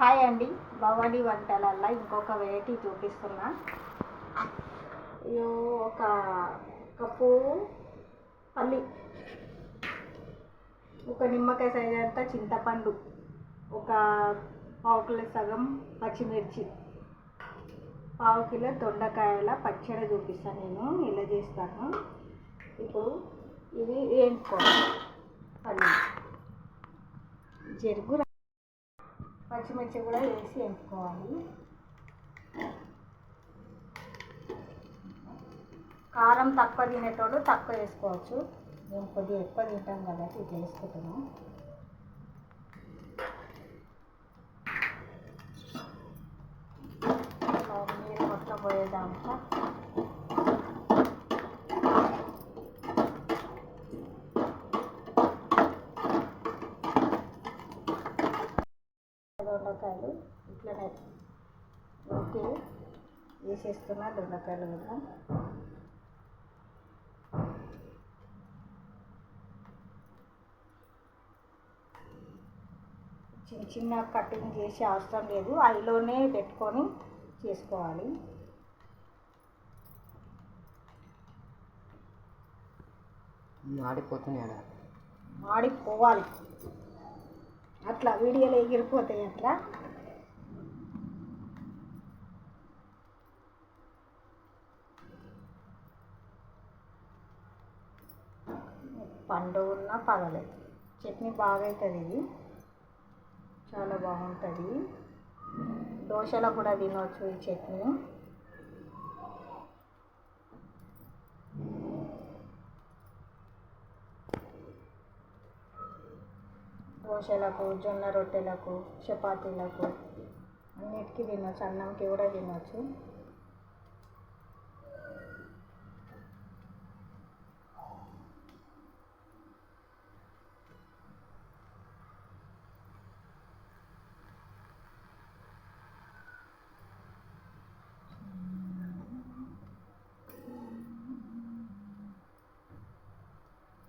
Hi అండి. భవానీ వంటలల్లో ఇంకొక వెరైటీ చూపిస్తున్నా. ఒక కప్పు పల్లి. ఒక నిమ్మకాయ సైజ్ అంతా చింతపండు. ఒక పావు కిలో సగం పచ్చిమిర్చి. పావు కిలో దొండకాయల పచ్చడి చూపిస్తాను నేను. ఇలా చేస్తాను. ఇప్పుడు ఇవి వేయించుకోవాలి. పల్లి. జరుగు పచ్చిమిర్చి కూడా వేసి వేసుకోవాలి కారం తక్కువ తినేటోడు తక్కువ వేసుకోవచ్చు. మేము కొద్దిగా ఎక్కువ తింటాం కాబట్టి ఇట్లా వేసుకుంటున్నాం. ఇట్లా మొత్తం పోయేదాకా దొండకాయలు ఇట్లనే ఓకే వేసేస్తున్నా దొండకాయలు కూడా. చిన్న చిన్న కటింగ్ చేసి అవసరం లేదు. ఐలోనే పెట్టుకొని చేసుకోవాలి. మాడిపోతున్నాడా ఆడిపోవాలి అట్లా వీడియోలో ఎగిరిపోతాయి అట్లా పండు ఉన్న పగలేదు చట్నీ బాగా అవుతుంది ఇది. చాలా బాగుంటుంది. దోశలో కూడా తినవచ్చు ఈ చట్నీ. దోశలకు జొన్న రొట్టెలకు చపాతీలకు అన్నిటికీ తినొచ్చు అన్నంకి కూడా తినొచ్చు.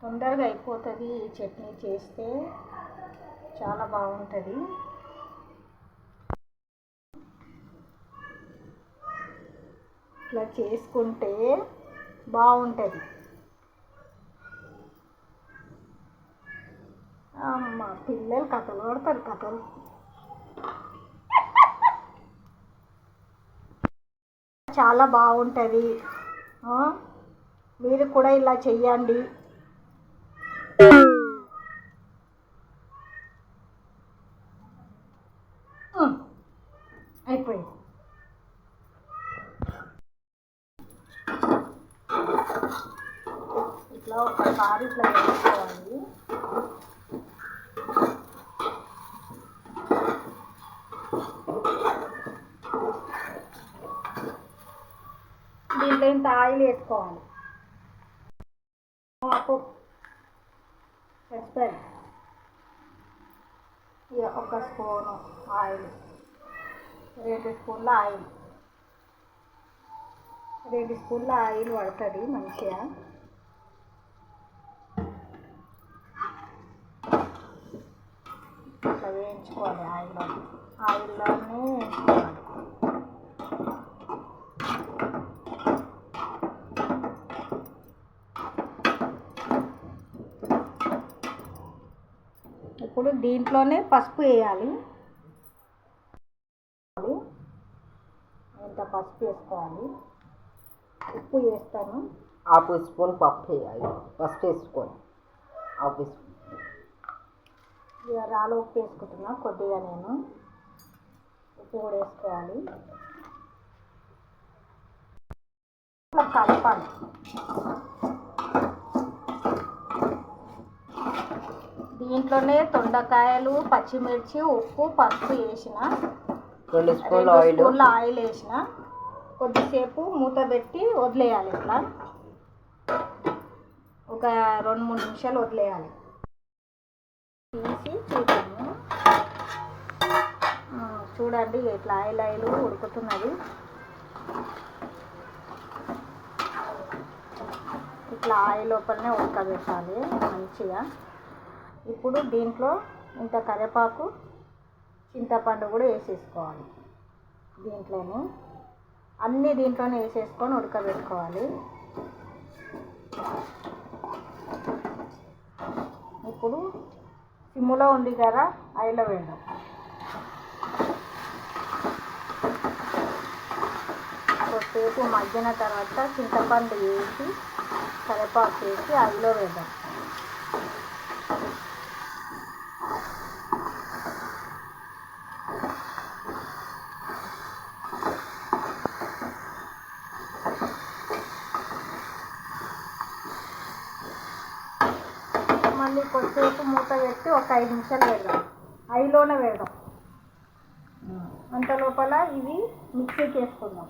తొందరగా అయిపోతుంది ఈ చట్నీ చేస్తే. చాలా బాగుంటుంది. ఇట్లా చేసుకుంటే బాగుంటుంది. మా పిల్లలు కథలు పడతారు కథలు. చాలా బాగుంటుంది. మీరు కూడా ఇలా చెయ్యండి ఉమ్, అయిపోయింది ఇట్లా ఒకసారి ఇట్లా వేసుకోవాలి దీంట్లో ఇంత ఆయిల్ వేసుకోవాలి. ఆపు పచ్చిపల్లి ఇక ఒక స్పూను ఆయిల్. రెండు స్పూన్ల ఆయిల్. రెండు స్పూన్ల ఆయిల్ పడుతుంది మంచిగా. ఇట్లా వేయించుకోవాలి ఆయిల్లో. ఆయిల్లోనే వేయించుకోవాలి ఇప్పుడు దీంట్లోనే పసుపు వేయాలి. ఇంత పసుపు వేసుకోవాలి. ఉప్పు వేస్తాను. హాఫ్ స్పూన్ పప్పు వేయాలి. ఫస్ట్ వేసుకొని హాఫ్ స్పూన్. ఇక రాళ్ళు ఉప్పు వేసుకుంటున్నా కొద్దిగా నేను. ఉప్పు కూడా వేసుకోవాలి. కలపాలి. దీంట్లోనే తొండకాయలు పచ్చిమిర్చి ఉప్పు పసుపు వేసిన. రెండు స్పూన్ల ఆయిల్. స్పూన్ల ఆయిల్ వేసిన. కొద్దిసేపు మూత పెట్టి వదిలేయాలి ఇట్లా. ఒక రెండు మూడు నిమిషాలు వదిలేయాలి. తీసి చూద్దాము చూడండి ఇట్లా ఆయిల్ ఆయిల్ ఉడుకుతున్నది. ఇట్లా ఆయిల్ లోపలనే ఉడకబెట్టాలి మంచిగా. ఇప్పుడు దీంట్లో ఇంత కరివేపాకు చింతపండు కూడా వేసేసుకోవాలి. దీంట్లోనే అన్నీ దీంట్లోనే వేసేసుకొని ఉడకబెట్టుకోవాలి. ఇప్పుడు సిమ్ములో ఉంది కదా అయిలో వేద్దాం కొద్దిసేపు మగ్గిన తర్వాత చింతపండు వేసి కరివేపాకు వేసి అయిలో వేద్దాం మళ్ళీ కొద్దిసేపు మూత పెట్టి ఒక ఐదు నిమిషాలు వేద్దాం ఐలోనే వేద్దాం అంత లోపల ఇవి మిక్సీకి వేసుకుందాం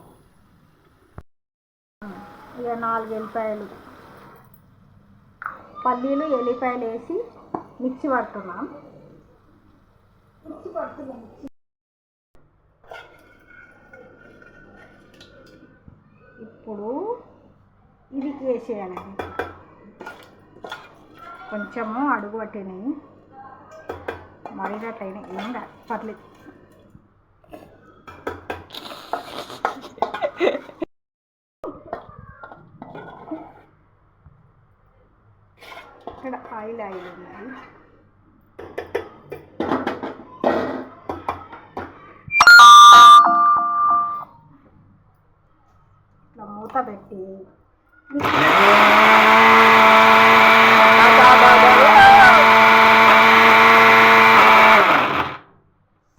ఇక నాలుగు ఎల్లిపాయలు. పల్లీలు ఎల్లిపాయలు వేసి మిక్సీ పడుతున్నాం. మిక్సీ పడుతున్నాం మిక్సీ ఇప్పుడు ఇది వేసేయాలండి కొంచెము అడుగు పట్టినాయి. మరినట్లయినా ఏం కాదు పర్లేదు ఇక్కడ ఆయిల్ ఆయిల్ ఉన్నది ఇట్లా మూత పెట్టి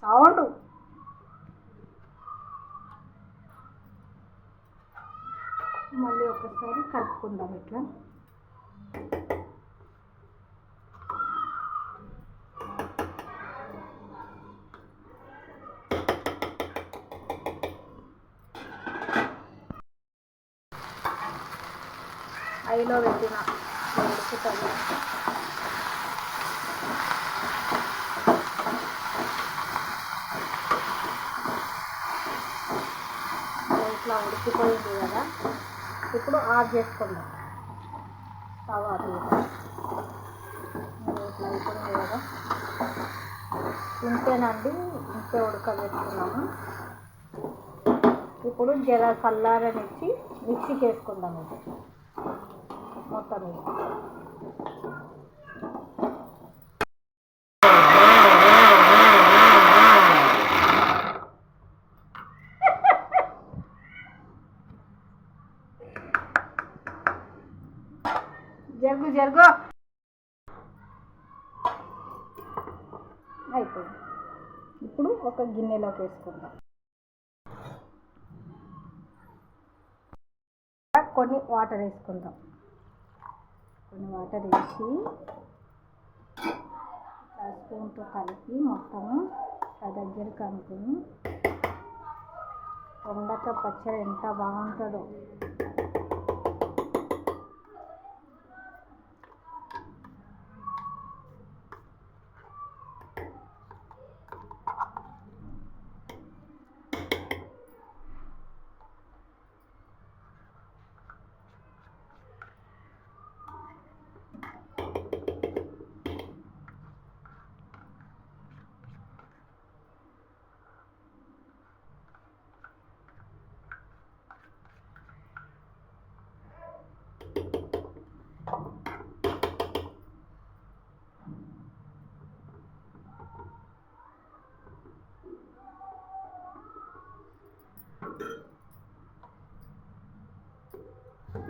సౌండ్ మళ్ళీ ఒకసారి కలుపుకుందాం ఇట్లా ఐలో పెట్టిన. ఉడుకుతుంది ఇట్లా ఉడికిపోయింది కదా. ఇప్పుడు ఆఫ్ చేసుకుందాం. స్టవ్ ఆఫ్ ఇట్లా అయిపోయింది కదా. ఇంతేనండి ఇంతే ఉడకబెట్టుకున్నాము. ఇప్పుడు జర చల్లారనిచ్చి మిక్సీకి వేసుకుందాం ఇది మొత్తం జరుగు జరుగు. అయిపోయింది. ఇప్పుడు ఒక గిన్నెలోకి వేసుకుందాం. కొన్ని వాటర్ వేసుకుందాం. కొన్ని వాటర్ వేసి స్పూన్తో కలిపి మొత్తము ఆ దగ్గరికి అనుకుని వండక పచ్చడి ఎంత బాగుంటుందో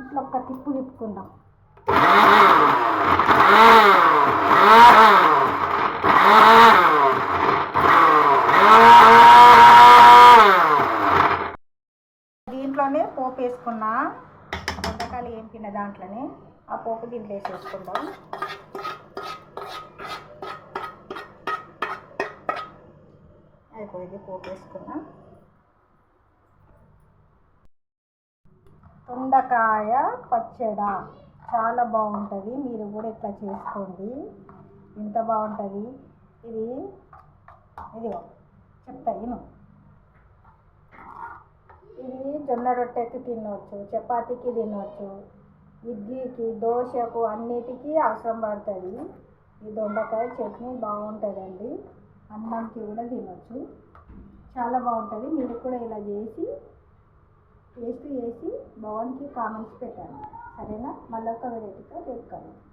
ఇట్లా ఒక్క తిప్పు తిప్పుకుందాం. దీంట్లోనే పోపు వేసుకున్నా. వంటకాలు ఏంపిన దాంట్లోనే ఆ పోపు దీంట్లో వేసేసుకుందాం. అయిపోయింది పోపు వేసుకున్నా. తొండకాయ పచ్చడ. చాలా బాగుంటుంది. మీరు కూడా ఇట్లా చేసుకోండి. ఎంత బాగుంటుంది. ఇది ఇదిగో చెప్తా ఇను. ఇది జొన్న రొట్టెకి తినవచ్చు చపాతీకి తినవచ్చు ఇడ్లీకి దోశకు అన్నిటికీ అవసరం పడుతుంది. ఈ దొండకాయ చట్నీ బాగుంటుందండి. అన్నంకి కూడా తినవచ్చు చాలా బాగుంటుంది. మీరు కూడా ఇలా చేసి టేస్ట్ చేసి బాగుంది కామెంట్స్ పెట్టాను సరేనా? మళ్ళీ ఒక వెరైటీతో రేపు కలుద్దాం.